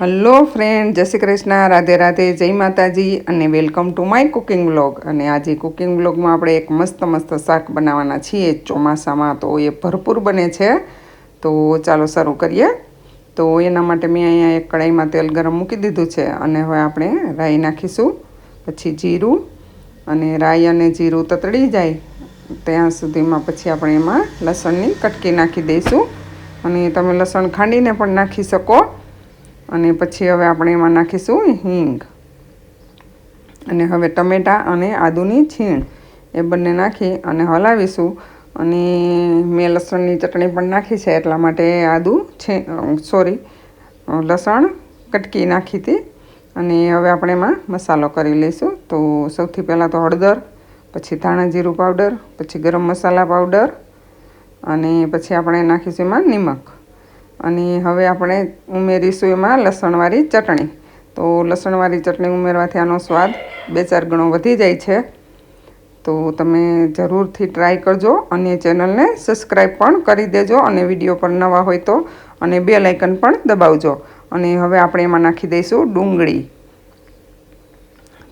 Hello friend જય શ્રી કૃષ્ણ. રાધે રાધે. જય માતાજી અને welcome to my cooking vlog અને આજે કુકિંગ વ્લોગમાં આપણે એક મસ્ત મસ્ત શાક બનાવવાના છીએ. ચોમાસામાં તો એ ભરપૂર બને છે. તો ચાલો શરૂ કરીએ. તો એના માટે મેં અહીંયા એક કડાઈમાં તેલ ગરમ મૂકી દીધું છે. અને હવે આપણે રાઈ નાખીશું. પછી જીરું અને રાઈ અને જીરું તતડી જાય. ત્યાં સુધીમાં પછી આપણે એમાં લસણની કટકી નાખી દઈશું. અને તમે લસણ ખાંડીને પણ નાખી શકો. અને પછી હવે આપણે એમાં નાખીશું હિંગ. અને હવે ટમેટાં અને આદુની છીણ એ બંને નાખી અને હલાવીશું. અને મેં લસણની ચટણી પણ નાખી છે, એટલા માટે આદુ છે સોરી લસણ કટકી નાખી હતી. અને હવે આપણે એમાં મસાલો કરી લઈશું. તો સૌથી પહેલાં તો હળદર, પછી ધાણા જીરું પાવડર, પછી ગરમ મસાલા પાવડર, અને પછી આપણે નાખીશું એમાં નિમક. અને હવે આપણે ઉમેરીશું એમાં લસણવાળી ચટણી. તો લસણવાળી ચટણી ઉમેરવાથી આનો સ્વાદ બે ચાર ગણો વધી જાય છે. તો તમે જરૂરથી ટ્રાય કરજો અને ચેનલને સબસ્ક્રાઈબ પણ કરી દેજો અને વીડિયો પર નવા હોય તો અને બે લાઇકન પણ દબાવજો. અને હવે આપણે એમાં નાખી દઈશું ડુંગળી.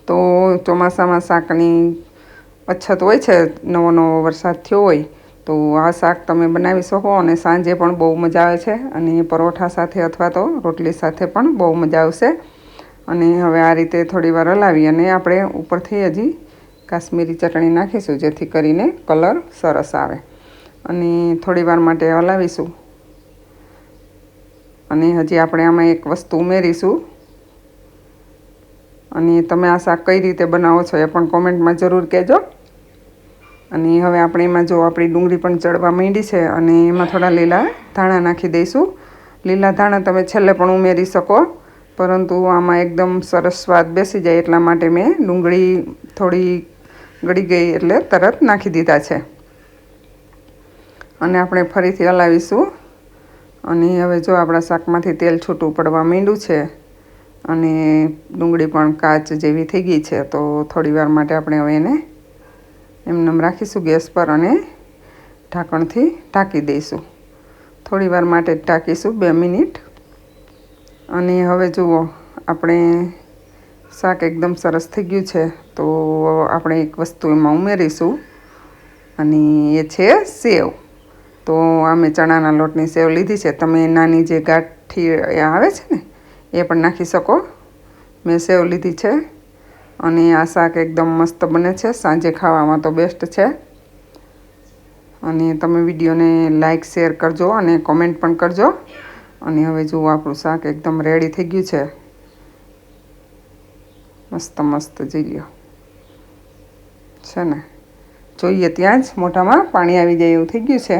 તો ચોમાસામાં શાકની અછત હોય છે, નવો નવો વરસાદ થયો હોય તો આ શાક તમે બનાવી શકો અને સાંજે પણ બહુ મજા આવે છે. અને પરોઠા સાથે અથવા તો રોટલી સાથે પણ બહુ મજા આવશે. અને હવે આ રીતે થોડી વાર હલાવી અને આપણે ઉપરથી હજી કાશ્મીરી ચટણી નાખીશું, જેથી કરીને કલર સરસ આવે. અને થોડી વાર માટે હલાવીશું. અને હજી આપણે આમાં એક વસ્તુ ઉમેરીશું. અને તમે આ શાક કઈ રીતે બનાવો છો એ પણ કોમેન્ટમાં જરૂર કહેજો. અને હવે આપણે એમાં જો આપણી ડુંગળી પણ ચડવા માંડી છે અને એમાં થોડા લીલા ધાણા નાખી દઈશું. લીલા ધાણા તમે છેલ્લે પણ ઉમેરી શકો, પરંતુ આમાં એકદમ સરસ સ્વાદ બેસી જાય એટલા માટે મેં ડુંગળી થોડી ગળી ગઈ એટલે તરત નાખી દીધા છે. અને આપણે ફરીથી હલાવીશું. અને હવે જો આપણા શાકમાંથી તેલ છૂટું પડવા માંડ્યું છે અને ડુંગળી પણ કાચ જેવી થઈ ગઈ છે, તો થોડી વાર માટે આપણે હવે એને એમનેમ રાખીશું ગેસ પર અને ઢાંકણથી ઢાંકી દઈશું. થોડી વાર માટે ઢાંકીશું, બે મિનિટ. અને હવે જુઓ, આપણે શાક એકદમ સરસ થઈ ગયું છે, તો આપણે એક વસ્તુ એમાં ઉમેરીશું. અને એ છે સેવ. તો અમે ચણાના લોટની સેવ લીધી છે. તમે નાની જે ગાંઠી આવે છે ને, એ પણ નાખી શકો. મેં સેવ લીધી છે. અને આ શાક એકદમ મસ્ત બને છે. સાંજે ખાવામાં તો બેસ્ટ છે. અને તમે વિડીયોને લાઇક શેર કરજો અને કોમેન્ટ પણ કરજો. અને હવે જુઓ આપણું શાક એકદમ રેડી થઈ ગયું છે. મસ્ત મસ્ત જઈ જીલ્યો છે ને? જોઈએ ત્યાં જ મોઢામાં પાણી આવી જાય એવું થઈ ગયું છે.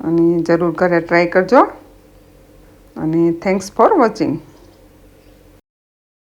અને જરૂર ઘરે ટ્રાય કરજો. અને થેન્ક્સ ફોર વોચિંગ